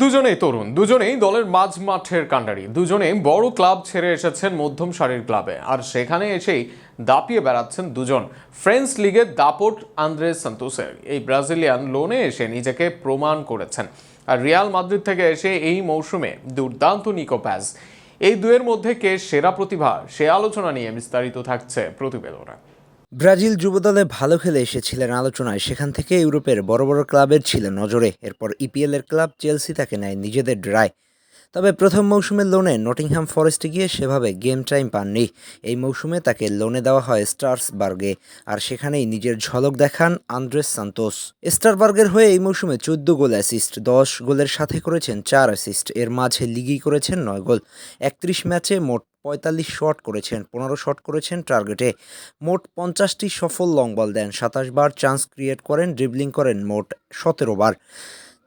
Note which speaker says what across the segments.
Speaker 1: দুজনেই তরুণ, দুজনেই দলের মাঝ মাঠের কাণ্ডারি, দুজনেই বড় ক্লাব ছেড়ে এসেছেন মধ্যম সারির ক্লাবে। আর সেখানে এসেই দাপিয়ে বেড়াচ্ছেন দুজন ফ্রেঞ্চ লিগের দাপট আন্দ্রে সান্তোসের। এই ব্রাজিলিয়ান লোনে এসে নিজেকে প্রমাণ করেছেন। আর রিয়াল মাদ্রিদ থেকে এসে এই মৌসুমে দুর্দান্ত নিকো প্যাজ এই দুয়ের মধ্যে কে সেরা প্রতিভা, সে আলোচনা নিয়ে বিস্তারিত থাকছে প্রতিবেদনে।
Speaker 2: ব্রাজিল যুবদলে ভালো খেলে এসেছিলেন আলোচনায়। সেখান থেকে ইউরোপের বড় বড় ক্লাবের ছিলেন নজরে। এরপর ইপিএলের ক্লাব চেলসি তাকে নেয় নিজেদের ড্রায় তবে প্রথম মৌসুমের লোনে নটিংহাম ফরেস্টে গিয়ে সেভাবে গেম টাইম পাননি। এই মৌসুমে তাকে লোনে দেওয়া হয় স্টার্সবার্গে, আর সেখানেই নিজের ঝলক দেখান আন্দ্রেস সান্তোস। স্টারবার্গের হয়ে এই মৌসুমে চোদ্দ গোল অ্যাসিস্ট, দশ গোলের সাথে করেছেন চার অ্যাসিস্ট, এর মাঝে লিগই করেছেন নয় গোল। একত্রিশ ম্যাচে মোট পঁয়তাল্লিশ শট করেছেন, পনেরো শট করেছেন টার্গেটে। মোট পঞ্চাশটি সফল লং বল দেন, সাতাশ বার চান্স ক্রিয়েট করেন, ড্রিবলিং করেন মোট সতেরো বার।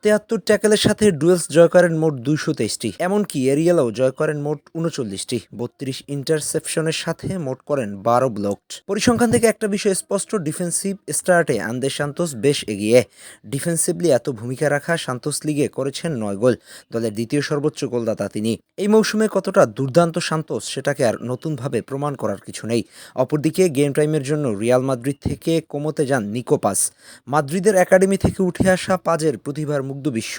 Speaker 2: তেহাত্তর ট্যাকেলের সাথে ডুয়েলস জয় করেন মোট দুইশো তেইশটি। এমনকি এরিয়ালেও জয় করেন মোট উনচল্লিশটি। বত্রিশ ইন্টারসেপশনের সাথে মোট করেন বারো ব্লকড পরিসংখ্যান থেকে একটা বিষয় স্পষ্ট, ডিফেন্সিভ স্টার্টে আন্দে সান্তোস বেশ এগিয়ে। ডিফেন্সিভলি এত ভূমিকা রাখা সান্তোস লিগে করেছেন নয় গোল, দলের দ্বিতীয় সর্বোচ্চ গোলদাতা তিনি। এই মৌসুমে কতটা দুর্দান্ত সান্তোস সেটাকে আর নতুনভাবে প্রমাণ করার কিছু নেই। অপরদিকে গেম টাইমের জন্য রিয়াল মাদ্রিদ থেকে কোমোতে যান নিকোপাস। মাদ্রিদের একাডেমি থেকে উঠে আসা পাজের প্রতিভার মুগ্ধ বিশ্ব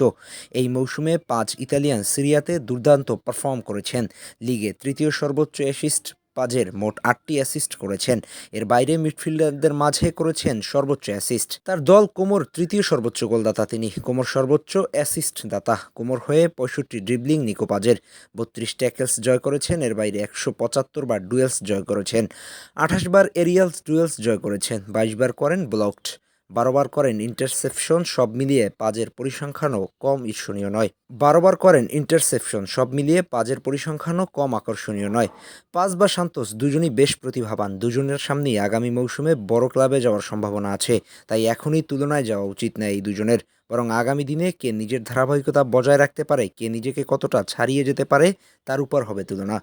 Speaker 2: এই মৌসুমে পাঁচ ইতালিয়ান সিরিয়াতে দুর্দান্ত পারফর্ম করেছেন। লিগে তৃতীয় সর্বোচ্চ অ্যাসিস্ট পাজের মোট আটটি অ্যাসিস্ট করেছেন। এর বাইরে মিডফিল্ডারদের মাঝে করেছেন সর্বোচ্চ অ্যাসিস্ট তার দল কোমর তৃতীয় সর্বোচ্চ গোলদাতা তিনি। কোমর সর্বোচ্চ অ্যাসিস্ট দাতা। কোমর হয়ে পঁয়ষট্টি ড্রিবলিং নিকো পাজের। বত্রিশ ট্যাকেলস জয় করেছেন। এর বাইরে একশো পঁচাত্তর বার ডুয়েলস জয় করেছেন। আঠাশ বার এরিয়ালস ডুয়েলস জয় করেছেন। বাইশ বার করেন ব্লকড বারোবার করেন ইন্টারসেপশন সব মিলিয়ে পাজের পরিসংখ্যানও কম ঈর্ষণীয় নয়। বারোবার করেন ইন্টারসেপশন সব মিলিয়ে পাজের পরিসংখ্যানও কম আকর্ষণীয় নয়। পাজ বা সান্তোস দুজনই বেশ প্রতিভাবান, দুজনের সামনেই আগামী মৌসুমে বড় ক্লাবে যাওয়ার সম্ভাবনা আছে, তাই এখনই তুলনায় যাওয়া উচিত নয় এই দুজনের। বরং আগামী দিনে কে নিজের ধারাবাহিকতা বজায় রাখতে পারে, কে নিজেকে কতটা ছাড়িয়ে যেতে পারে, তার উপর হবে তুলনা।